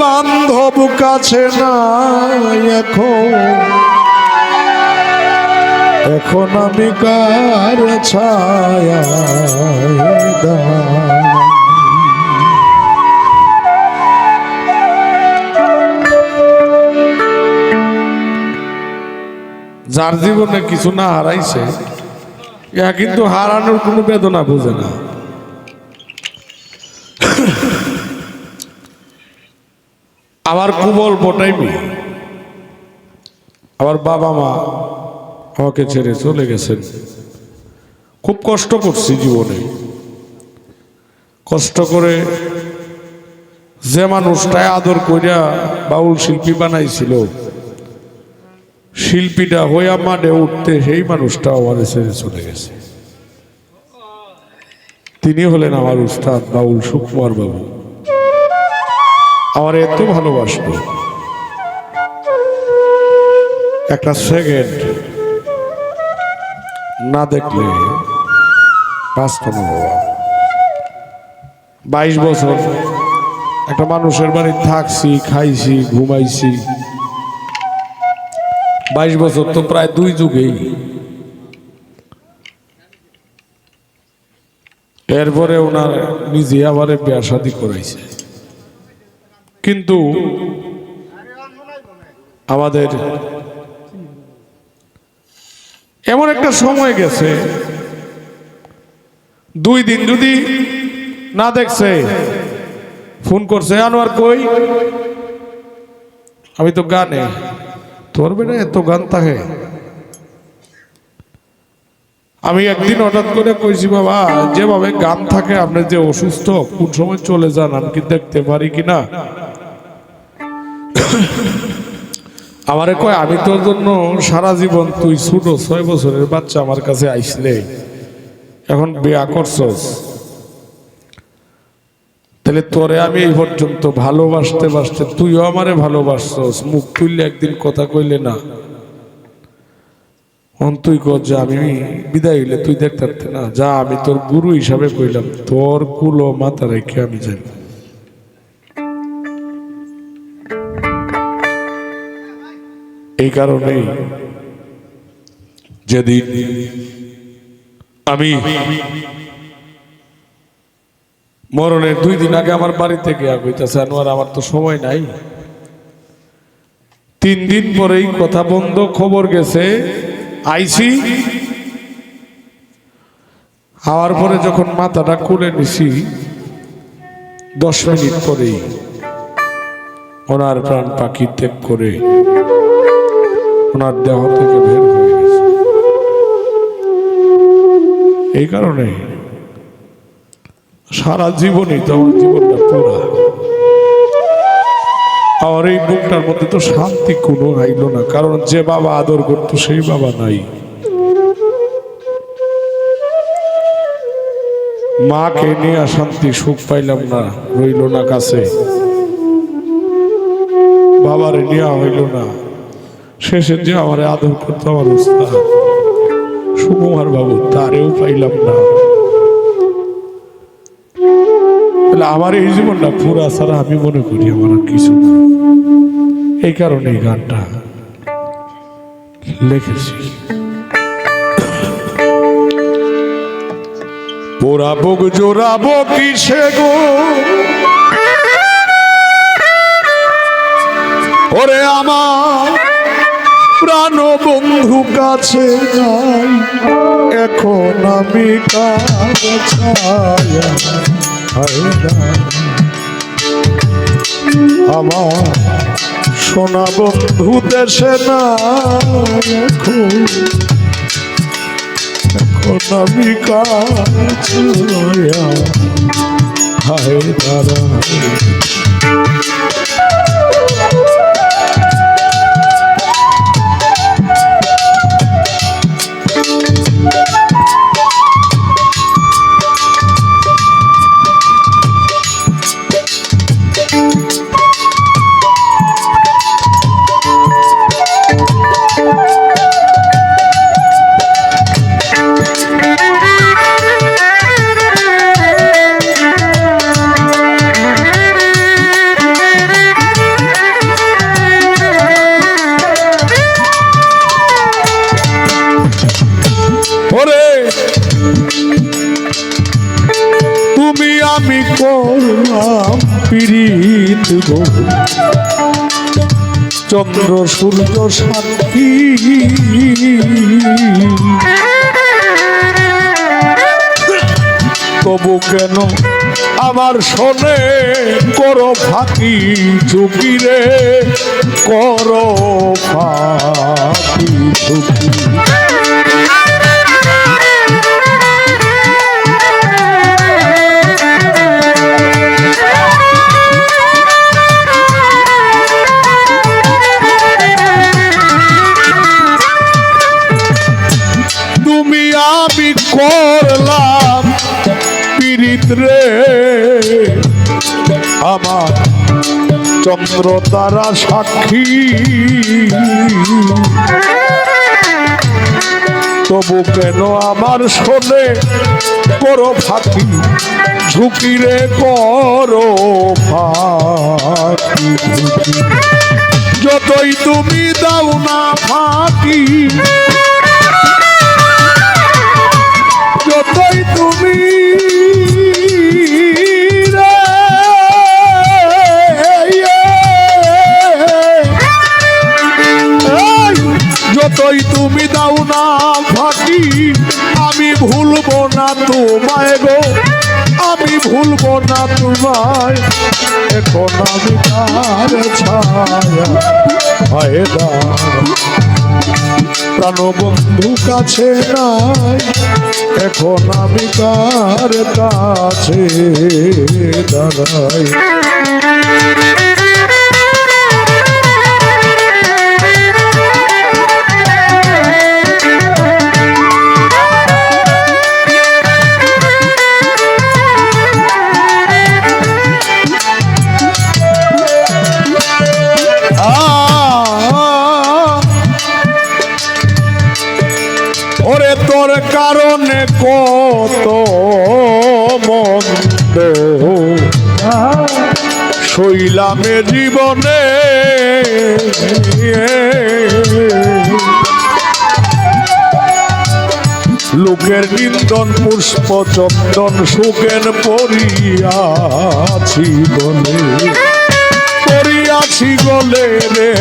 বান্ধব কাছে না এখন। এখন আমি কার ছায়া যার জীবনে কিছু না হারাইছে ইয়া কিন্তু হারানোর কোনো বেদনা বোঝে না। আমার কুবল বটাইমি আমার বাবা মা আমাকে ছেড়ে চলে গেছেন। খুব কষ্ট করছি জীবনে। কষ্ট করে যে মানুষটায় আদর করিয়া বাউল শিল্পী বানাইছিল, শিল্পীটা হইয়া মাঠে উঠতে সেই মানুষটা আমার ছেড়ে চলে গেছে। তিনি হলেন আমার উস্তাদ বাউল সুকুমার বাবু। আমার এত ভালোবাসত। একটা সেকেন্ড না দেখলে বাইশ বছর একটা মানুষের বাড়ি থাকছি, খাইছি, ঘুমাইছি। বাইশ বছর তো প্রায় দুই যুগেই। এরপরে ওনার নিজে আবার বিয়া শাদি করাইছে। কিন্তু আমাদের এমন একটা সময় গেছে, দুই দিন যদি না দেখছে, ফোন করছে, আনোয়ার কই? আমি তো গানে, তোর বেটা এত গান থাকে আমি একদিন হঠাৎ করে কইছি, বাবা, যেভাবে গান থাকে, আপনি যে অসুস্থ, কোন সময় চলে যান, আমি কি দেখতে পারি কিনা? আমারে কয়, আমি তোর জন্য সারা জীবন তুই ছোট ছয় বছরের বাচ্চা আমার কাছে আইসলে। এখন বিয়া করছস। তাহলে তোরে আমি এই পর্যন্ত ভালোবাসতে, বাসতে তুইও আমারে ভালোবাসছস। মুখ তুললে একদিন কথা কইলে না। অন তুই কর যে, আমি বিদায় হইলে তুই দেখতে না। যা, আমি তোর গুরু হিসাবে কইলাম। তোর কুলো মাথা রেখে আমি জানি এই কারণেই যেদিন আমি মরণের দুই দিন আগে আমার বাড়ি থেকে কইতাছে আনোয়ার, আমার তো সময় নাই। তিন দিন পরেই কথা বন্ধ, খবর গেছে আইসি হওয়ার পরে যখন মাথাটা খুলে নিছি, দশ মিনিট পরেই ওনার প্রাণ পাখি ত্যাগ করে ওনার দেহ থেকে বের হয়ে গেছে। এই কারণে সারা জীবনই তো আমার জীবনটা পুরা। আমার এই বুকটার মধ্যে তো শান্তি কোনো আইলো না, কারণ যে বাবা আদর করতো সেই বাবা নাই। মাকে নিয়ে শান্তি সুখ পাইলাম না, রইল না কাছে। বাবার নেওয়া হইল না। শেষে যে আমার আদর করতো আমার উস্তাদ, সুকুমার বাবু, তারেও পাইলাম না। তাহলে আমার এই জীবনটা পুরা ছাড়া আমি মনে করি আমার কিছু এই কারণে এই গানটা লিখেছি। পোড়াবো জোড়াবো কিসে গো? ওরে আমার প্রাণ বন্ধু কাছে নাই এখন আমি। আমার সোনা বন্ধু দেশে না এখন। আমি কার ছায়া হায় দাঁড়ায় আমি করলাম পীড়িত গো। চন্দ্র, সূর্য, সাক্ষী। তবু কেন আমার শোনে করো ফাঁকি ঝুঁকি রে? করো ফাঁকি ঝুঁকি। রে। আমার চন্দ্র তারা সাক্ষী। তবু কেন আমার শোনে করো ফাঁকি? ঝুঁকি রে করো ফাঁকি। যতই তুমি দাও না ফাঁকি, যতই তুমি তুমি দাও না ফাঁকি, আমি ভুলবো না তোমায় গো। আমি ভুলবো না তোমায়, এখন আমি তার ছায়া ফায়দা প্রাণবন্ধু কাছে নাই, এখন আমি কার কাছে দাঁড়াই। কারণে কত মন্দ শৈলামে জীবনে লোকের নিন্দন, পুষ্প চন্দন সুখেন পরিয়াছি বলে পরিয়াছি বলে রে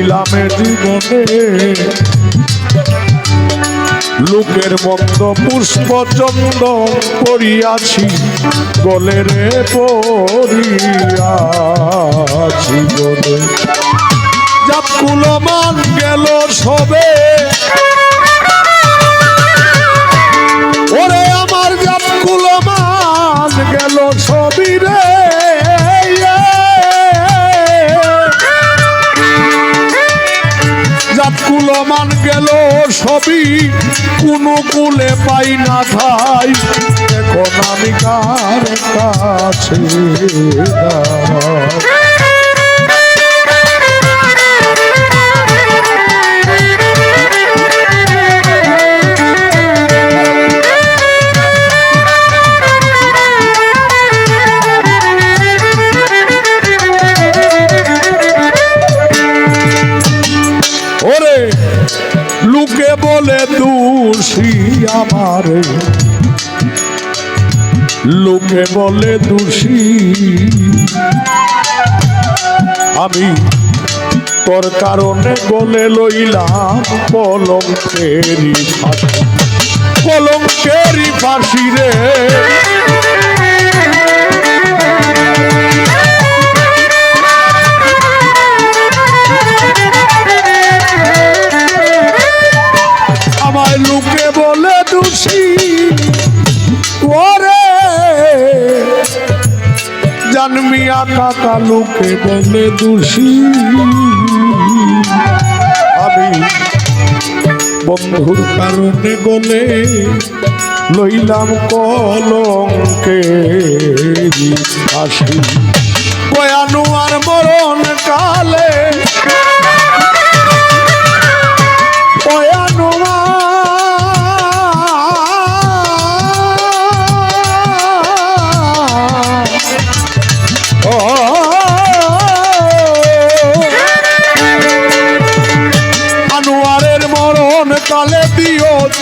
শৈলামে জীবনে। লোকের মন্দ পুষ্প চন্দন করিয়াছি গলে রে পরিয়াছি গলে। যাপ কুলমান গেল সবে। ওরে আমার জাত কুলমান গেল ছবি রে। সবই কোনো কুলে পাই না ঠাই এখন আমি কার কাছে? আমারে। লোকে বলে দোষী। আমি তোর কারণে গলে লইলাম কলঙ্কেরি ফাঁসি। কলঙ্কেরি ফাঁসি রে। কাকা লোকে বলে দোষী। আমি বন্ধুর কারণে গলে লইলাম কলঙ্কে আসি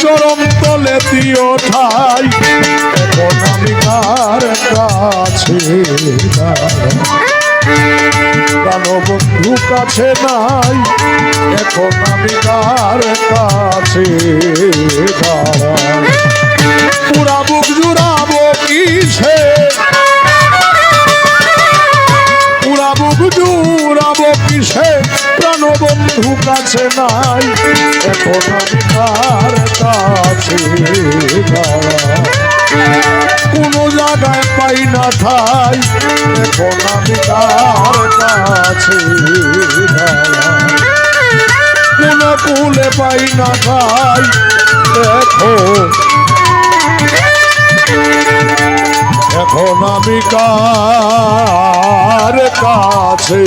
চরম তলে দিও ঠাই। এখন আমি কার কাছে বন্ধু কাছে নাই, এখন আমি কার কাছে পুরা বুক জুড়াবো কিসে? পুরা বুক জুড়াবো কিসে? প্রাণ বন্ধু কাছে নাই, এখন কোনো ফুলে পাই না ঠাই দেখো এখন আমি কার কাছে